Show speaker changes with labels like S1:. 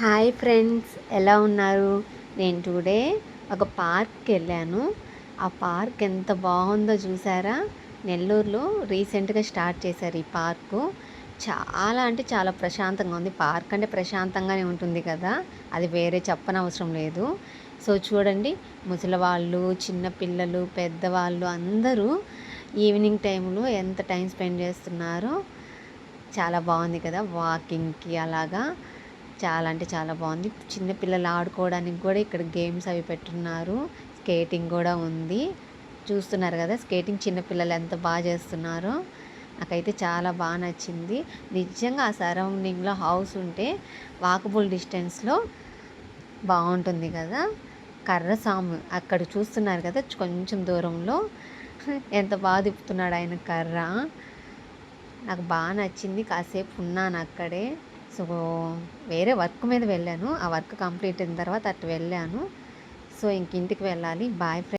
S1: Hi friends ఎలా ఉన్నారు? నేను టుడే ఒక పార్క్కి వెళ్ళాను. ఆ పార్క్ ఎంత బాగుందో చూసారా? నెల్లూరులో రీసెంట్గా స్టార్ట్ చేశారు ఈ పార్కు. చాలా అంటే చాలా ప్రశాంతంగా ఉంది. పార్క్ అంటే ప్రశాంతంగానే ఉంటుంది కదా? అది వేరే చెప్పనవసరం లేదు. సో చూడండి ముసలివాళ్ళు చిన్నపిల్లలు పెద్దవాళ్ళు అందరూ ఈవినింగ్ టైంలో ఎంత టైం స్పెండ్ చేస్తున్నారో చాలా బాగుంది కదా? వాకింగ్కి అలాగా. చాలా అంటే చాలా బాగుంది. చిన్నపిల్లలు ఆడుకోవడానికి కూడా ఇక్కడ గేమ్స్ అవి పెట్టున్నారు. స్కేటింగ్ కూడా ఉంది. చూస్తున్నారు కదా స్కేటింగ్ చిన్నపిల్లలు ఎంత బాగా చేస్తున్నారో. నాకైతే చాలా బాగా నచ్చింది. నిజంగా ఆ సరౌండింగ్లో హౌస్ ఉంటే వాకబుల్ డిస్టెన్స్లో బాగుంటుంది కదా. కర్రసాము అక్కడ చూస్తున్నారు కదా కొంచెం దూరంలో. ఎంత బాగా తిప్పుతున్నాడు ఆయన కర్ర. నాకు బాగా నచ్చింది. కాసేపు ఉన్నాను అక్కడే. సో వేరే వర్క్ మీద వెళ్ళాను. ఆ వర్క్ కంప్లీట్ అయిన తర్వాత అటు వెళ్ళాను. సో ఇంక ఇంటికి వెళ్ళాలి. Boy friend